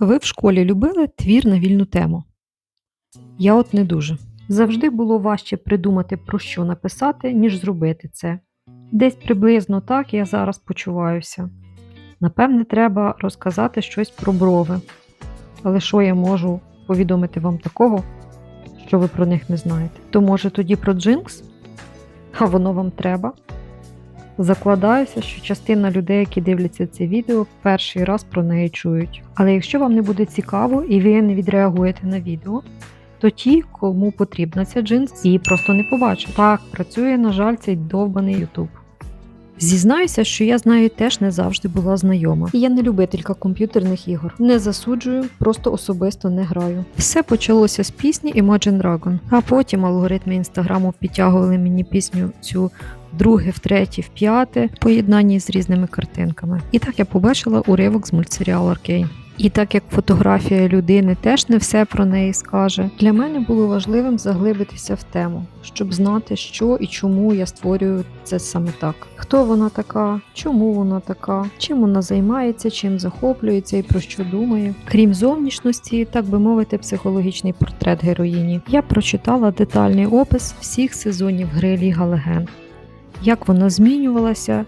Ви в школі любили твір на вільну тему? Я от не дуже. Завжди було важче придумати про що написати, ніж зробити це. Десь приблизно так я зараз почуваюся. Напевне, треба розказати щось про брови. Але що я можу повідомити вам такого, що ви про них не знаєте? То може тоді про джинкс? А воно вам треба? Закладаюся, що частина людей, які дивляться це відео, перший раз про неї чують. Але якщо вам не буде цікаво і ви не відреагуєте на відео, то ті, кому потрібна ця джинс, її просто не побачать. Так, працює, на жаль, цей довбаний Ютуб. Зізнаюся, що я з нею теж не завжди була знайома. І я не любителька комп'ютерних ігор. Не засуджую, просто особисто не граю. Все почалося з пісні Imagine Dragon, а потім алгоритми інстаграму підтягували мені пісню цю Друге, втретє, вп'яте, в поєднанні з різними картинками. І так я побачила уривок з мультсеріалу Аркейн. І так як фотографія людини теж не все про неї скаже, для мене було важливим заглибитися в тему, щоб знати, що і чому я створюю це саме так. Хто вона така, чому вона така, чим вона займається, чим захоплюється і про що думає. Крім зовнішності, так би мовити, психологічний портрет героїні. Я прочитала детальний опис всіх сезонів гри Ліга Легенд, як вона змінювалася,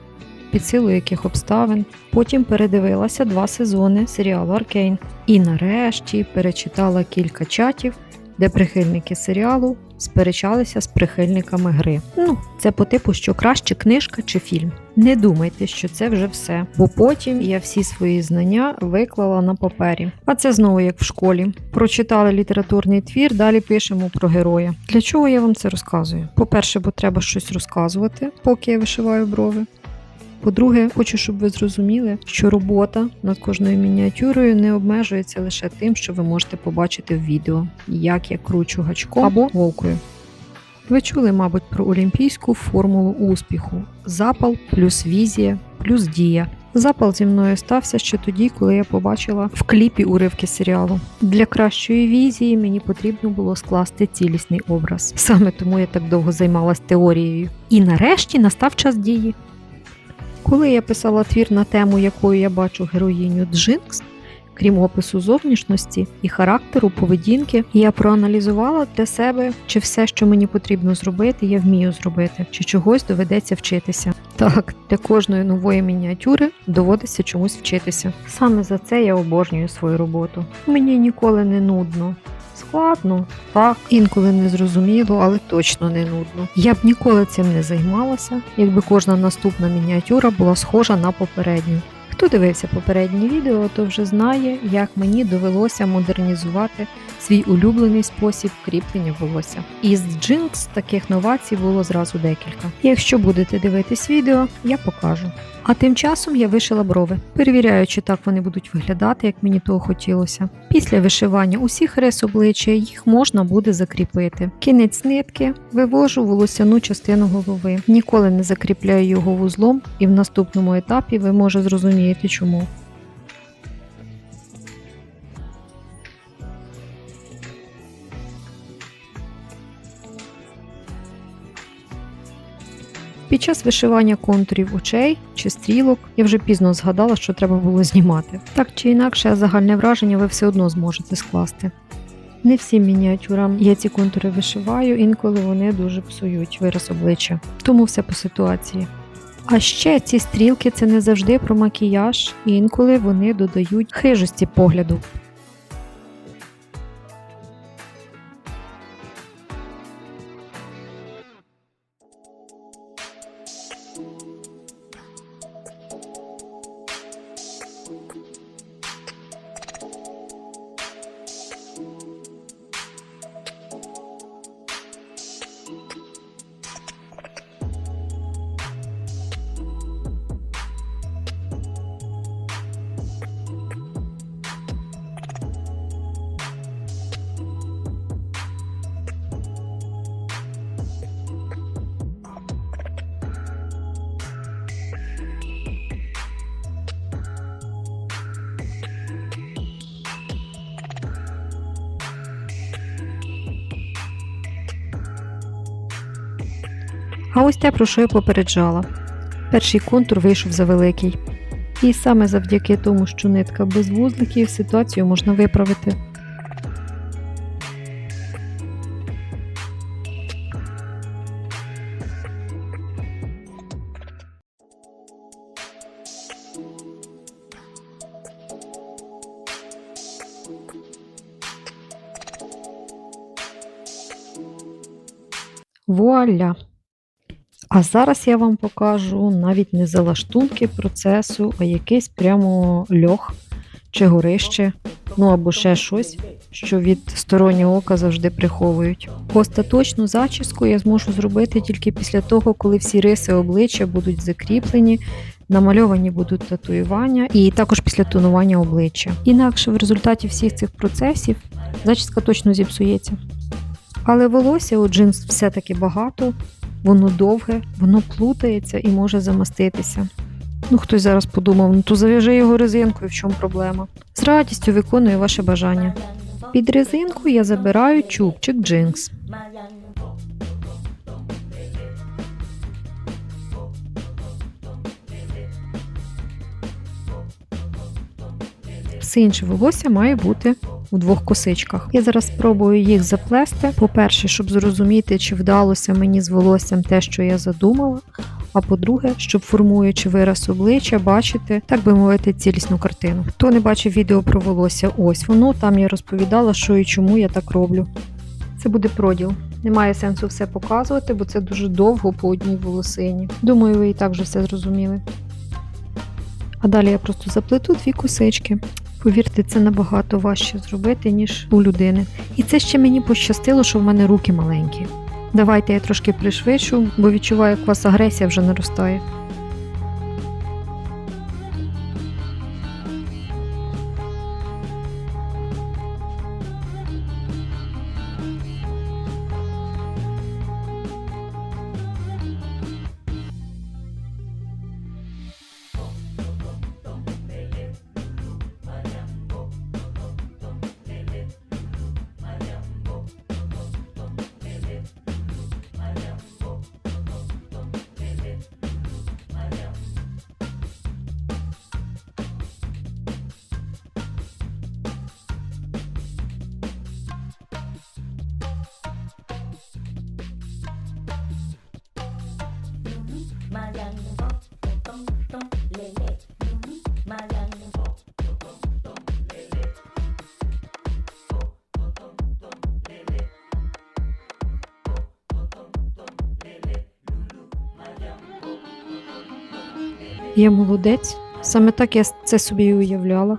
під силу яких обставин. Потім передивилася два сезони серіалу Аркейн. І нарешті перечитала кілька чатів, де прихильники серіалу сперечалися з прихильниками гри. Ну, це по типу, що краще книжка чи фільм. Не думайте, що це вже все, бо потім я всі свої знання виклала на папері. А це знову як в школі. Прочитали літературний твір, далі пишемо про героя. Для чого я вам це розказую? По-перше, бо треба щось розказувати, поки я вишиваю брови. По-друге, хочу, щоб ви зрозуміли, що робота над кожною мініатюрою не обмежується лише тим, що ви можете побачити в відео, як я кручу гачком або голкою. Ви чули, мабуть, про олімпійську формулу успіху: запал плюс візія плюс дія. Запал зі мною стався ще тоді, коли я побачила в кліпі уривки серіалу. Для кращої візії мені потрібно було скласти цілісний образ. Саме тому я так довго займалась теорією. І нарешті настав час дії. Коли я писала твір на тему, якою я бачу героїню Джинкс, крім опису зовнішності і характеру поведінки, я проаналізувала для себе, чи все, що мені потрібно зробити, я вмію зробити, чи чогось доведеться вчитися. Так, для кожної нової мініатюри доводиться чомусь вчитися. Саме за це я обожнюю свою роботу. Мені ніколи не нудно. Складно, так, інколи не зрозуміло, але точно не нудно. Я б ніколи цим не займалася, якби кожна наступна мініатюра була схожа на попередню. Хто дивився попереднє відео, то вже знає, як мені довелося модернізувати свій улюблений спосіб кріплення волосся. Із джинкс таких новацій було зразу декілька. Якщо будете дивитись відео, я покажу. А тим часом я вишила брови, перевіряю, чи так вони будуть виглядати, як мені того хотілося. Після вишивання усіх рис обличчя їх можна буде закріпити. Кінець нитки вивожу волосяну частину голови. Ніколи не закріпляю його вузлом, і в наступному етапі ви може зрозумієте чому. Під час вишивання контурів очей чи стрілок я вже пізно згадала, що треба було знімати. Так чи інакше, загальне враження ви все одно зможете скласти. Не всім мініатюрам я ці контури вишиваю, інколи вони дуже псують вираз обличчя. Тому все по ситуації. А ще ці стрілки це не завжди про макіяж, інколи вони додають хижості погляду. А ось те, про що я попереджала. Перший контур вийшов завеликий. І саме завдяки тому, що нитка без вузликів, ситуацію можна виправити. Вуаля! А зараз я вам покажу навіть не залаштунки процесу, а якийсь прямо льох чи горище, ну або ще щось, що від стороннього ока завжди приховують. Остаточну зачіску я зможу зробити тільки після того, коли всі риси обличчя будуть закріплені, намальовані будуть татуювання, і також після тонування обличчя. Інакше в результаті всіх цих процесів зачіска точно зіпсується. Але волосся у джинс все-таки багато, воно довге, воно плутається і може замаститися. Ну, хтось зараз подумав, ну то зав'яжи його резинкою, в чому проблема. З радістю виконую ваше бажання. Під резинку я забираю чубчик джинкс. Все інше волосся має бути у двох косичках. Я зараз спробую їх заплести. По-перше, щоб зрозуміти, чи вдалося мені з волоссям те, що я задумала. А по-друге, щоб формуючи вираз обличчя, бачити, так би мовити, цілісну картину. Хто не бачив відео про волосся, ось воно. Там я розповідала, що і чому я так роблю. Це буде проділ. Немає сенсу все показувати, бо це дуже довго по одній волосині. Думаю, ви і так вже все зрозуміли. А далі я просто заплету дві косички. Повірте, це набагато важче зробити, ніж у людини. І це ще мені пощастило, що в мене руки маленькі. Давайте я трошки пришвидшу, бо відчуваю, як у вас агресія вже наростає. Я молодець, саме так я це собі і уявляла.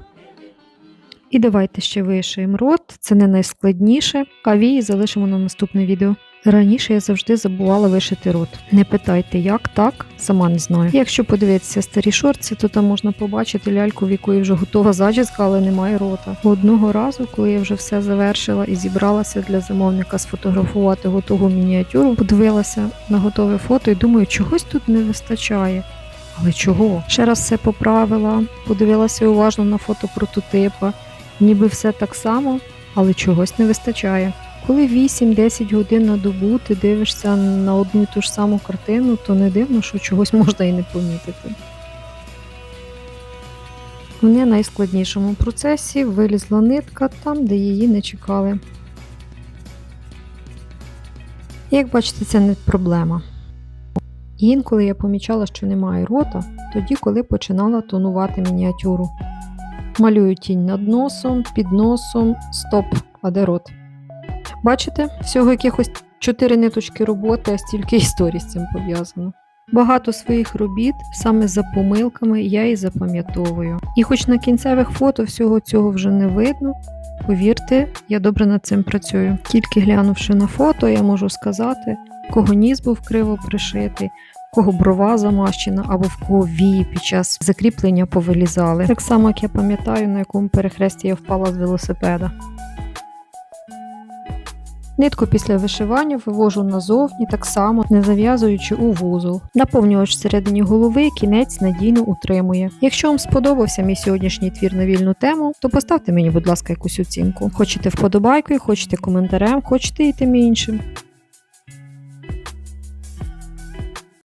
І давайте ще вишиємо рот, це не найскладніше, а вії залишимо на наступне відео. Раніше я завжди забувала вишити рот. Не питайте, як так, сама не знаю. Якщо подивитися старі шорти, то там можна побачити ляльку, в якої вже готова зачіска, але немає рота. Одного разу, коли я вже все завершила і зібралася для замовника сфотографувати готову мініатюру, подивилася на готове фото і думаю, чогось тут не вистачає. Але чого? Ще раз все поправила, подивилася уважно на фото прототипа, ніби все так само, але чогось не вистачає. Коли 8-10 годин на добу ти дивишся на одну і ту ж саму картину, то не дивно, що чогось можна і не помітити. Не найскладнішому процесі вилізла нитка там, де її не чекали. Як бачите, це не проблема. І інколи я помічала, що немає рота, тоді, коли починала тонувати мініатюру. Малюю тінь над носом, під носом, стоп, а де рот. Бачите, всього якихось 4 ниточки роботи, а стільки історій з цим пов'язано. Багато своїх робіт саме за помилками я і запам'ятовую. І хоч на кінцевих фото всього цього вже не видно, повірте, я добре над цим працюю. Тільки глянувши на фото, я можу сказати, кого ніс був криво пришитий, кого брова замащена або в кого вії під час закріплення повилізали. Так само, як я пам'ятаю, на якому перехресті я впала з велосипеда. Нитку після вишивання вивожу назовні, так само не зав'язуючи у вузол. Наповнювач всередині голови кінець надійно утримує. Якщо вам сподобався мій сьогоднішній твір на вільну тему, то поставте мені, будь ласка, якусь оцінку. Хочете вподобайкою, хочете коментарем, хочете і тим іншим.